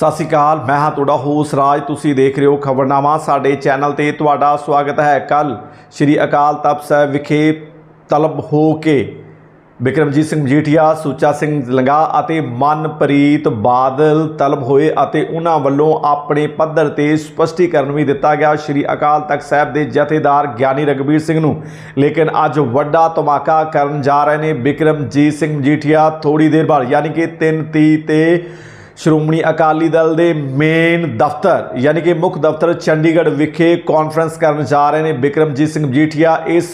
ਸਤਿ ਸ਼੍ਰੀ ਅਕਾਲ, ਮੈਂ ਹਾਂ ਤੁਹਾਡਾ ਹੋਸ ਰਾਜ। ਤੁਸੀਂ ਦੇਖ ਰਹੇ ਹੋ ਖਬਰਨਾਮਾ ਸਾਡੇ ਚੈਨਲ ਤੇ। ਤੁਹਾਡਾ ਸਵਾਗਤ ਹੈ ਕੱਲ ਸ਼੍ਰੀ ਅਕਾਲ ਤਖਤ ਸਾਹਿਬ ਵਿਖੇ ਤਲਬ ਹੋ ਕੇ ਬਿਕਰਮਜੀਤ ਸਿੰਘ ਮਜੀਠੀਆ, ਸੁੱਚਾ ਸਿੰਘ ਲੰਗਾ ਅਤੇ ਮਨਪ੍ਰੀਤ ਬਾਦਲ ਤਲਬ ਹੋਏ ਅਤੇ ਉਹਨਾਂ ਵੱਲੋਂ ਆਪਣੇ ਪੱਧਰ ਤੇ ਸਪਸ਼ਟੀਕਰਨ ਵੀ ਦਿੱਤਾ ਗਿਆ। ਸ਼੍ਰੀ ਅਕਾਲ ਤਖਤ ਸਾਹਿਬ ਦੇ ਜਥੇਦਾਰ ਗਿਆਨੀ ਰਗਬੀਰ ਸਿੰਘ ਨੂੰ ਲੇਕਿਨ ਅੱਜ ਵੱਡਾ ਧਮਾਕਾ ਕਰਨ ਜਾ ਰਹੇ ਨੇ ਬਿਕਰਮਜੀਤ ਸਿੰਘ ਮਜੀਠੀਆ। ਥੋੜੀ ਦੇਰ ਬਾਅਦ, ਯਾਨੀ ਕਿ 3 ਤੀਹ ਤੇ ਸ਼੍ਰੋਮਣੀ ਅਕਾਲੀ ਦਲ ਦੇ ਮੇਨ ਦਫ਼ਤਰ, ਯਾਨੀ ਕਿ ਮੁੱਖ ਦਫ਼ਤਰ ਚੰਡੀਗੜ੍ਹ ਵਿਖੇ ਕਾਨਫਰੰਸ ਕਰਨ ਜਾ ਰਹੇ ਨੇ ਬਿਕਰਮਜੀਤ ਸਿੰਘ ਮਜੀਠੀਆ। ਇਸ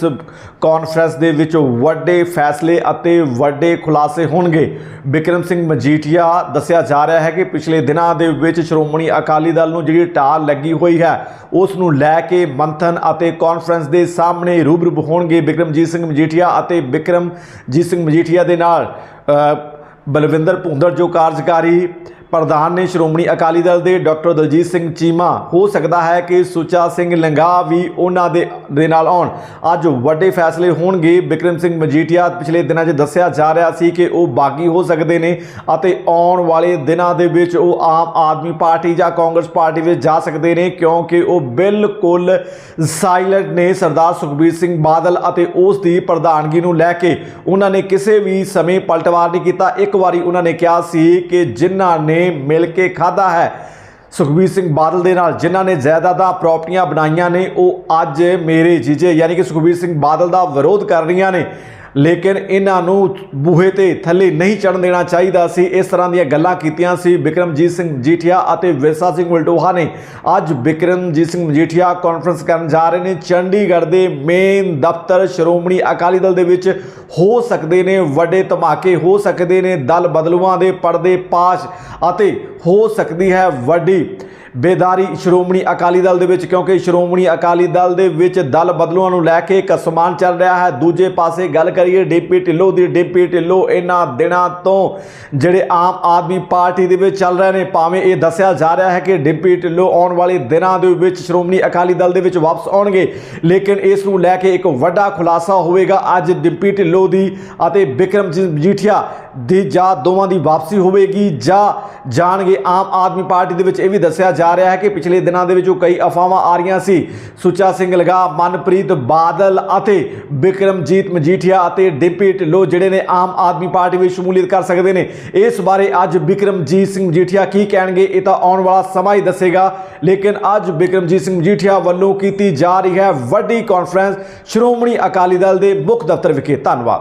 ਕਾਨਫਰੰਸ ਦੇ ਵਿੱਚ ਵੱਡੇ ਫੈਸਲੇ ਅਤੇ ਵੱਡੇ ਖੁਲਾਸੇ ਹੋਣਗੇ। ਬਿਕਰਮ ਸਿੰਘ ਮਜੀਠੀਆ ਦੱਸਿਆ ਜਾ ਰਿਹਾ ਹੈ ਕਿ ਪਿਛਲੇ ਦਿਨਾਂ ਦੇ ਵਿੱਚ ਸ਼੍ਰੋਮਣੀ ਅਕਾਲੀ ਦਲ ਨੂੰ ਜਿਹੜੀ ਟਾਲ ਲੱਗੀ ਹੋਈ ਹੈ, ਉਸ ਨੂੰ ਲੈ ਕੇ ਮੰਥਨ ਅਤੇ ਕਾਨਫਰੰਸ ਦੇ ਸਾਹਮਣੇ ਰੂਬਰੂ ਹੋਣਗੇ ਬਿਕਰਮਜੀਤ ਸਿੰਘ ਮਜੀਠੀਆ ਅਤੇ ਬਿਕਰਮਜੀਤ ਸਿੰਘ ਮਜੀਠੀਆ ਦੇ ਨਾਲ। ਬਲਵਿੰਦਰ ਭੁੰਦੜ ਜੋ ਕਾਰਜਕਾਰੀ ਪ੍ਰਧਾਨ ਨੇ ਸ਼੍ਰੋਮਣੀ ਅਕਾਲੀ ਦਲ ਦੇ ਡਾਕਟਰ ਦਲਜੀਤ ਸਿੰਘ ਚੀਮਾ, ਹੋ ਸਕਦਾ ਹੈ ਕਿ ਸੁੱਚਾ ਸਿੰਘ ਲੰਗਾ ਵੀ ਉਹਨਾਂ ਦੇ ਦੇ ਨਾਲ ਆਉਣ। ਅੱਜ ਵੱਡੇ ਫੈਸਲੇ ਹੋਣਗੇ। ਬਿਕਰਮ ਸਿੰਘ ਮਜੀਠੀਆ ਪਿਛਲੇ ਦਿਨਾਂ 'ਚ ਦੱਸਿਆ ਜਾ ਰਿਹਾ ਸੀ ਕਿ ਉਹ ਬਾਗੀ ਹੋ ਸਕਦੇ ਨੇ ਅਤੇ ਆਉਣ ਵਾਲੇ ਦਿਨਾਂ ਦੇ ਵਿੱਚ ਉਹ ਆਮ ਆਦਮੀ ਪਾਰਟੀ ਜਾਂ ਕਾਂਗਰਸ ਪਾਰਟੀ ਵਿੱਚ ਜਾ ਸਕਦੇ ਨੇ ਕਿਉਂਕਿ ਉਹ ਬਿਲਕੁਲ ਸਾਇਲੈਂਟ ਨੇ ਸਰਦਾਰ ਸੁਖਬੀਰ ਸਿੰਘ ਬਾਦਲ ਅਤੇ ਉਸ ਦੀ ਪ੍ਰਧਾਨਗੀ ਨੂੰ ਲੈ ਕੇ। ਉਹਨਾਂ ਨੇ ਕਿਸੇ ਵੀ ਸਮੇਂ ਪਲਟਵਾਰ ਨਹੀਂ ਕੀਤਾ। ਇੱਕ ਵਾਰੀ ਉਹਨਾਂ ਨੇ ਕਿਹਾ ਸੀ ਕਿ ਜਿਨ੍ਹਾਂ ਨੇ ਮਿਲ ਕੇ ਖਾਦਾ ਹੈ। ਸੁਖਬੀਰ ਸਿੰਘ ਬਾਦਲ ਦੇ ਨਾਲ ਜਿਨ੍ਹਾਂ ਨੇ ਜਾਇਦਾਦਾਂ ਪ੍ਰਾਪਰਟੀਆਂ ਬਣਾਈਆਂ ਨੇ, ਉਹ ਅੱਜ ਮੇਰੇ ਜੀਜੇ ਯਾਨੀ ਕਿ ਸੁਖਬੀਰ ਸਿੰਘ ਬਾਦਲ ਦਾ ਵਿਰੋਧ ਕਰ ਰਹੀਆਂ ਨੇ। ਲੇਕਿਨ ਇਹਨਾਂ ਨੂੰ ਬੂਹੇ ਤੇ ਥੱਲੇ ਨਹੀਂ ਚੜਨ ਦੇਣਾ ਚਾਹੀਦਾ ਸੀ। ਇਸ ਤਰ੍ਹਾਂ ਦੀਆਂ ਗੱਲਾਂ ਕੀਤੀਆਂ ਸੀ ਬਿਕਰਮਜੀਤ ਸਿੰਘ ਮਜੀਠੀਆ ਅਤੇ ਵਿਰਸਾ ਸਿੰਘ ਵਲਟੋਹਾ ਨੇ। ਅੱਜ ਬਿਕਰਮਜੀਤ ਸਿੰਘ ਮਜੀਠੀਆ ਕਾਨਫਰੰਸ ਕਰਨ ਜਾ ਰਹੇ ਨੇ। ਚੰਡੀਗੜ੍ਹ ਦੇ ਮੇਨ ਦਫ਼ਤਰ ਸ਼੍ਰੋਮਣੀ ਅਕਾਲੀ ਦਲ ਦੇ ਵਿੱਚ ਹੋ ਸਕਦੇ ਨੇ, ਵੱਡੇ ਧਮਾਕੇ ਹੋ ਸਕਦੇ ਨੇ, ਦਲ ਬਦਲੂਆਂ ਦੇ ਪਰਦੇ ਪਾਸ਼ ਅਤੇ ਹੋ ਸਕਦੀ ਹੈ ਵੱਡੀ ਬੇਦਾਰੀ ਸ਼੍ਰੋਮਣੀ ਅਕਾਲੀ ਦਲ ਦੇ ਵਿੱਚ, ਕਿਉਂਕਿ ਸ਼੍ਰੋਮਣੀ ਅਕਾਲੀ ਦਲ ਦੇ ਵਿੱਚ ਦਲ ਬਦਲੂਆਂ ਨੂੰ ਲੈ ਕੇ ਇੱਕ ਸਮਾਨ ਚੱਲ ਰਿਹਾ ਹੈ। ਦੂਜੇ ਪਾਸੇ ਗੱਲ ਕਰੀਏ, ਡੀਪੀ ਢਿੱਲੋਂ ਦੀ, ਡੀਪੀ ਢਿੱਲੋਂ ਇਹਨਾਂ ਦਿਨਾਂ ਤੋਂ ਜਿਹੜੇ ਆਮ ਆਦਮੀ ਪਾਰਟੀ ਦੇ ਵਿੱਚ ਚੱਲ ਰਹੇ ਨੇ, ਭਾਵੇਂ ਇਹ ਦੱਸਿਆ ਜਾ ਰਿਹਾ ਹੈ ਕਿ ਡੀਪੀ ਢਿੱਲੋਂ ਆਉਣ ਵਾਲੇ ਦਿਨਾਂ ਦੇ ਵਿੱਚ ਸ਼੍ਰੋਮਣੀ ਅਕਾਲੀ ਦਲ ਦੇ ਵਿੱਚ ਵਾਪਸ ਆਉਣਗੇ, ਲੇਕਿਨ ਇਸ ਨੂੰ ਲੈ ਕੇ ਇੱਕ ਵੱਡਾ ਖੁਲਾਸਾ ਹੋਵੇਗਾ। ਅੱਜ ਡਿੰਪੀ ਢਿੱਲੋਂ ਦੀ ਅਤੇ ਬਿਕਰਮਜੀਤ ਮਜੀਠੀਆ ਦੀ ਜਾਂ ਦੋਵਾਂ ਦੀ ਵਾਪਸੀ ਹੋਵੇਗੀ ਜਾਂ ਜਾਣਗੇ ਆਮ ਆਦਮੀ ਪਾਰਟੀ ਦੇ ਵਿੱਚ। ਇਹ ਵੀ ਦੱਸਿਆ ਜਾ ਰਿਹਾ ਹੈ ਕਿ ਪਿਛਲੇ ਦਿਨਾਂ ਦੇ ਵਿੱਚ ਉਹ ਕਈ ਅਫਵਾਹਾਂ ਆ ਰਹੀਆਂ ਸੀ, ਸੁੱਚਾ ਸਿੰਘ ਲਗਾ, ਮਨਪ੍ਰੀਤ ਬਾਦਲ ਅਤੇ ਬਿਕਰਮਜੀਤ ਮਜੀਠੀਆ ਅਤੇ ਡਿੰਪੀ ਢਿੱਲੋਂ ਜਿਹੜੇ ਨੇ ਆਮ ਆਦਮੀ ਪਾਰਟੀ ਵਿੱਚ ਸ਼ਮੂਲੀਅਤ ਕਰ ਸਕਦੇ ਨੇ। ਇਸ ਬਾਰੇ ਅੱਜ ਬਿਕਰਮਜੀਤ ਸਿੰਘ ਮਜੀਠੀਆ ਕੀ ਕਹਿਣਗੇ, ਇਹ ਤਾਂ ਆਉਣ ਵਾਲਾ ਸਮਾਂ ਹੀ ਦੱਸੇਗਾ। ਲੇਕਿਨ ਅੱਜ ਬਿਕਰਮਜੀਤ ਸਿੰਘ ਮਜੀਠੀਆ ਵੱਲੋਂ ਕੀਤੀ ਜਾ ਰਹੀ ਹੈ ਵੱਡੀ ਕਾਨਫਰੰਸ ਸ਼੍ਰੋਮਣੀ ਅਕਾਲੀ ਦਲ ਦੇ ਮੁੱਖ ਦਫ਼ਤਰ ਵਿਖੇ। ਧੰਨਵਾਦ।